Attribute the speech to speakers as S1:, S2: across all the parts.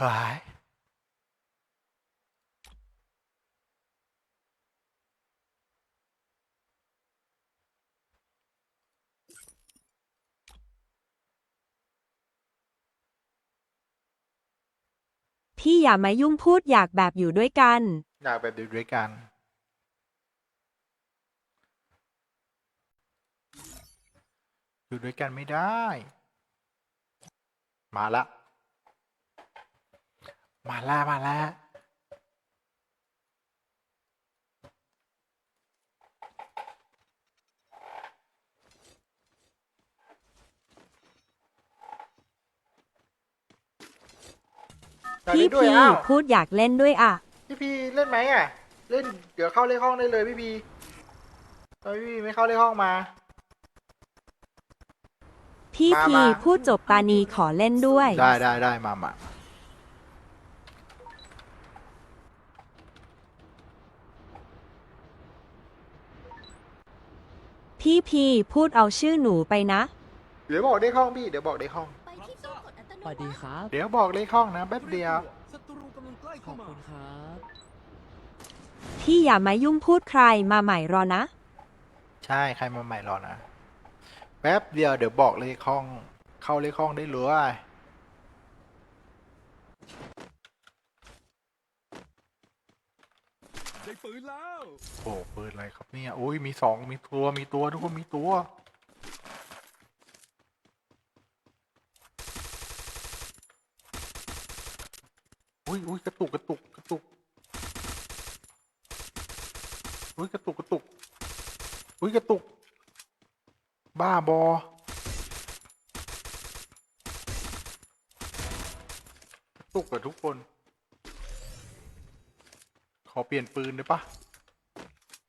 S1: หาย
S2: พี่อย่ามายุ่งพูดอยากแบบอยู่ด้วยกัน
S1: อยากแบบอยู่ด้วยกัน อยู่ด้วยกันไม่ได้ มาละ มาละมาละอยาก
S2: พี่
S1: เล่นด้วย
S2: พี
S1: อ้าว
S2: พูดอยากเล่นด้วยอะ
S1: พี่พีเล่นไหมอะ เล่นเดี๋ยวเข้าเลขห้องได้เลยพี่พีทำไมพี่พีไม่เข้าเลขห้องมา
S2: พี่
S1: มา
S2: พี
S1: มา
S2: พูดจบตานีขอเล่นด้วย
S1: ได้ได้ได้มามา
S2: พี่พีพูดเอาชื่อหนูไปนะ
S1: เดี๋ยวบอกเลขห้องพี่ เดี๋ยวบอกเลขห้อง
S3: ไปที่ตู้กดอัตโน
S4: สวัสดี
S3: มัติ
S4: ครับ
S1: เดี๋ยวบอกเลขห้องนะแป๊บเดียว
S5: ศัตรูกำลังใกล้
S4: ข
S5: เข้า
S4: อบ
S5: มา
S4: คุณครับ
S2: พี่อย่ามายุ่งพูดใครมาใหม่รอนะ
S1: ใช่ใครมาใหม่รอนะ แป๊บเดียวเดี๋ยวบอกเลขห้อง เข้าเลขห้องได้เลย
S5: ได้ปืนแล้ว
S1: โอ้เปิดอะไรครับเนี่ยโอ้ยมีสองมีตัวมีตัวทุกคนมีตัวอุ้ยอุ้ยกระตุกกระตุกกระตุกอุ้ยกระตุกกระตุกอุ้ยกระตุก บ้าบอกระตุกกับทุกคน อเปลี่ยนปืนได้ปะ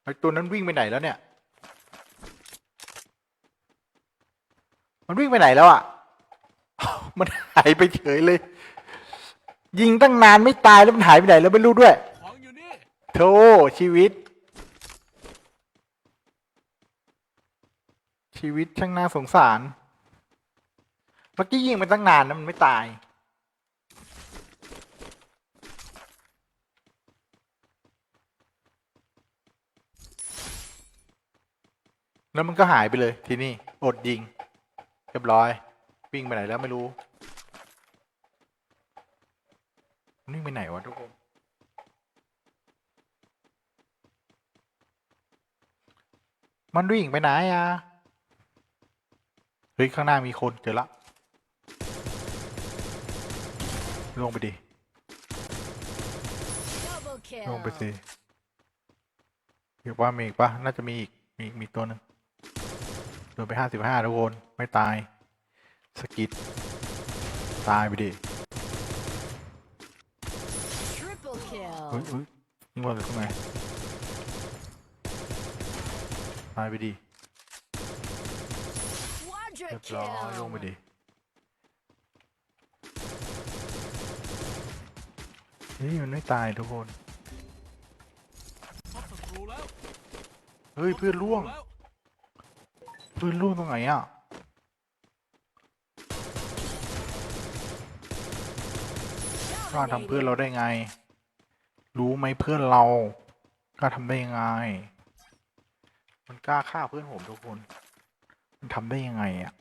S1: ไอตัวนั้นวิ่งไปไหนแล้วเนี่ย มันวิ่งไปไหนแล้วอะ มันหายไปเฉยเลย ยิงตั้งนานไม่ตายแล้วมันหายไปไหนแล้วไม่รู้ด้วย
S5: ของอยู่นี่
S1: โธ่ชีวิต ชีวิตช่างน่าสงสาร เมื่อกี้ยิงมันตั้งนานแล้วมันไม่ตาย แล้วมันก็หายไปเลยทีนี่อดยิงเรียบร้อย วิ่งไปไหนแล้วไม่รู้มันวิ่งไปไหนวะทุกคนมันวิ่งไปไหนอะเฮ้ยข้างหน้ามีคนเจอละลงไปดิ
S3: Double kill
S1: ลงไปสิเรียกว่ามีอีกปะน่าจะมีอีกมีอีกมีตัวหนึ่งโด นไปห้าสิบห้าทุกคน ไม่ตาย สกิดตายไปดิ
S3: Triple
S1: เฮ้ย
S3: kill
S1: เฮ้ยยิงบอลจากตรงไหนตายไปดิ
S3: Quadra
S1: เรียบร้อยลงไป
S3: kill
S1: ดิเฮ้ยมันไม่ตายทุกคน
S5: พบศัตรูแล้ว
S1: เฮ้ยเพื่อนล่วง เพื่อนล่วงตรงไหนอะกล้าทำเพื่อนเราได้ไง รู้ไหมเพื่อนเรากล้าทำได้ยังไง มันกล้าฆ่าเพื่อนผมทุกคน มันทำได้ยังไงอะ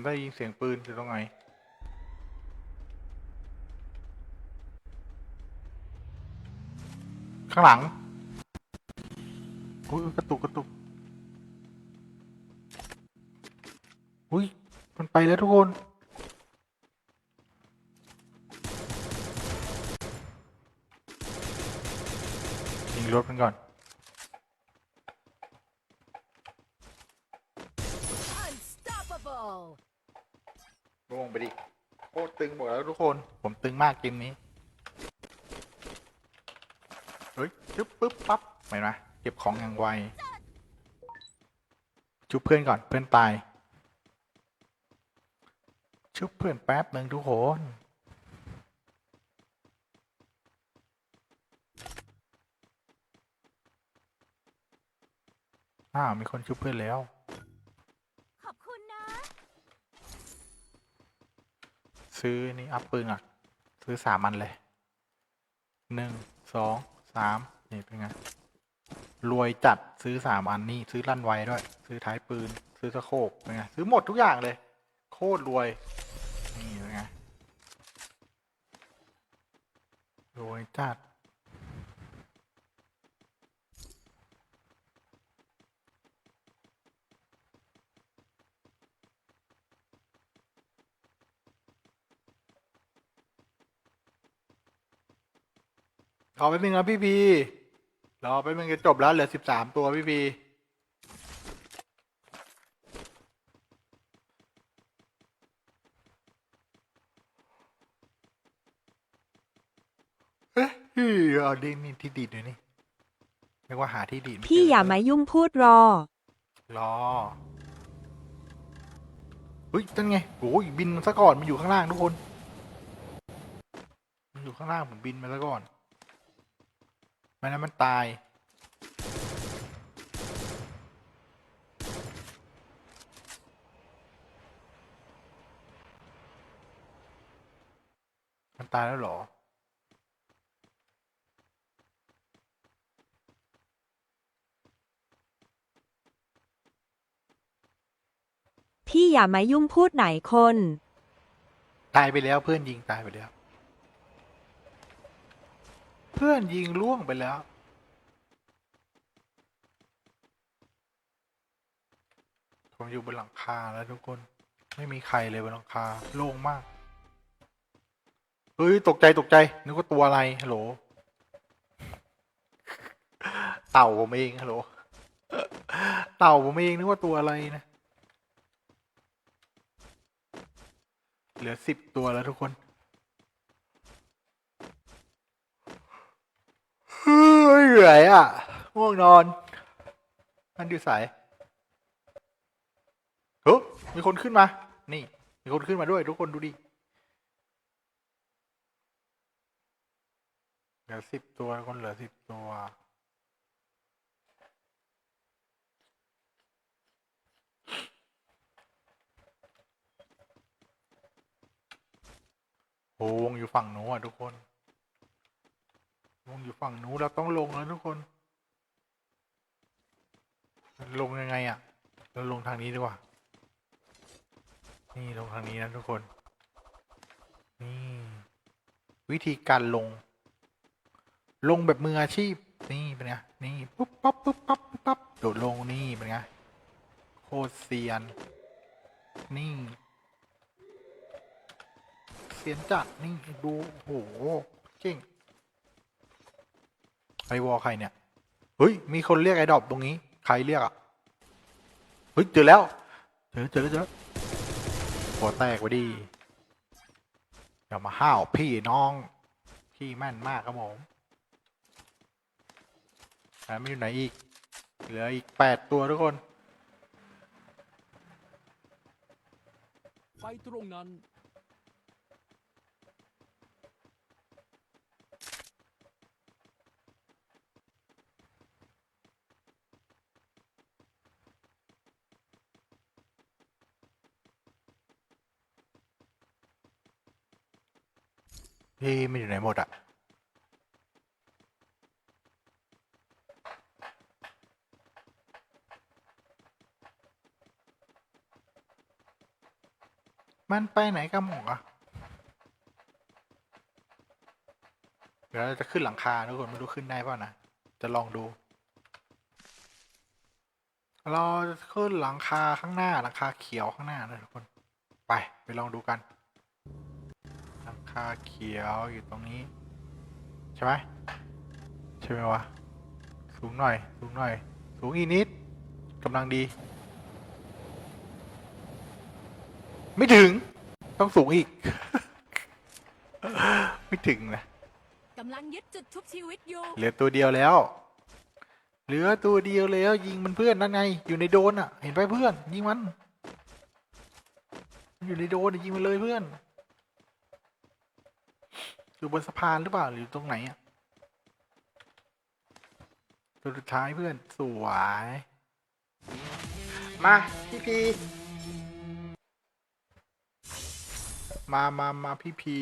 S1: ผมได้ยินเสียงปืนอยู่ตรงไหน ข้างหลังอุ้ยกระตุกกระตุกอุ้ยมันไปแล้วทุกคน ยิงรถมันก่อน งไปดิโอ้ตึงหมดแล้วทุกคน ผมตึงมากเกมนี้ เฮ้ยปึ๊บปึ๊บปั๊บเห็ไหมเก็บของอย่างไวชุบเพื่อนก่อนเพื่อนตาย ชุบเพื่อนแป๊บหนึ่งทุกคนอ้าวมีคนชุบเพื่อนแล้ว ซื้อนี่อัพปืนอะ ซื้อสามอันเลยหนึ่งสองสามนี่เป็นไงรวยจัดซื้อสามอันนี่ซื้อลั่นไวด้วย ซื้อท้ายปืน ซื้อสะโคกเป็นไงซื้อหมดทุกอย่างเลย โคตรรวย นี่เป็นไงรวยจัด รอแป๊บนึงนะพี่พีรอแป๊บนึงจะจบแล้วเหลือสิบสามตัวพี่พีเอ๊ะพี่เอาดินี่ที่ดีดเลยนี่เรียกว่าหาที่ดีดไเจ
S2: พี่อย่ามายุ่งพูดรอ
S1: รอเฮ้ยนั่นไงโอ้ยบินมาซะก่อนมันอยู่ข้างล่างทุกคน มันอยู่ข้างล่างผมบินมาซะก่อนไม่นั้นมันตาย มันตายแล้วเหรอ
S2: พี่อย่ามายุ่งพูดไหนคน
S1: ตายไปแล้วเพื่อนยิงตายไปแล้ว เพื่อนยิงล่วงไปแล้ว ผมอยู่บนหลังคาแล้วทุกคน ไม่มีใครเลยบนหลังคา โล่งมาก เฮ้ย ตกใจตกใจ นึกว่าตัวอะไร ฮัลโหล เต่าผมเอง ฮัลโหล เต่าผมเองนึกว่าตัวอะไรนะ เหลือสิบตัวแล้วทุกคนเฮ้ย เหนื่อยอะง่วงนอนมันอยู่สายเฮ้ยมีคนขึ้นมา นี่ มีคนขึ้นมาด้วย ทุกคนดูดิเหลือสิบตัวคนเหลือสิบตัวโอ้วงอยู่ฝั่งหนูอะทุกคน วงอยู่ฝั่งนู้นเราต้องลงแล้วทุกคน ลงยังไงอะ เราลงทางนี้ดีกว่า นี่ลงทางนี้นะทุกคน นี่ วิธีการลง ลงแบบมืออาชีพ นี่เป็นไง นี่ปุ๊บปั๊บปุ๊บปั๊บปุ๊บปั๊บโดดลงนี่เป็นไง โคตรเซียน นี่เสียนจัดนี่ดูโอ้โหเก่ง ไอวอลใครเนี่ย เฮ้ย มีคนเรียกไอดอบตรงนี้ ใครเรียกอะ เฮ้ย เจอแล้ว เจอเจอแล้วเจอแล้วหัวแตกไปดีอย่ามาห้าวพี่น้อง พี่แม่นมากครับผมแล้วมีอยู่ไหนอีก เหลืออีกแปดตัวทุกคน
S5: ไปตรงนั้น
S1: พี่มันอยู่ไหนหมดอะมันไปไหนกันหมดอะเดี๋ยวเราจะขึ้นหลังคาทุกคนไม่รู้ขึ้นได้เปล่านะ จะลองดู เราจะขึ้นหลังคาข้างหน้าหลังคาเขียวข้างหน้านะทุกคน ไป ไปลองดูกันาเขียวอยู่ตรงนี้ ใช่ไหมใช่ไหมวะ สูงหน่อย สูงหน่อย สูงอีกนิดกำลังดี ไม่ถึง ต้องสูงอีก ไม่ถึงนะ
S3: กำลังยึดจุดทุบชีวิตอยู่
S1: เหลือตัวเดียวแล้ว เหลือตัวเดียวแล้ว ยิงมันเพื่อนนั่นไง อยู่ในโดนอะ เห็นไปเพื่อน ยิงมันมันอยู่ในโดนอะยิงมันเลยเพื่อน อยู่บนสะพานหรือเปล่าหรือตรงไหนอะตัวสุดท้ายเพื่อนสวย มาพี่พีมามามาพี่พี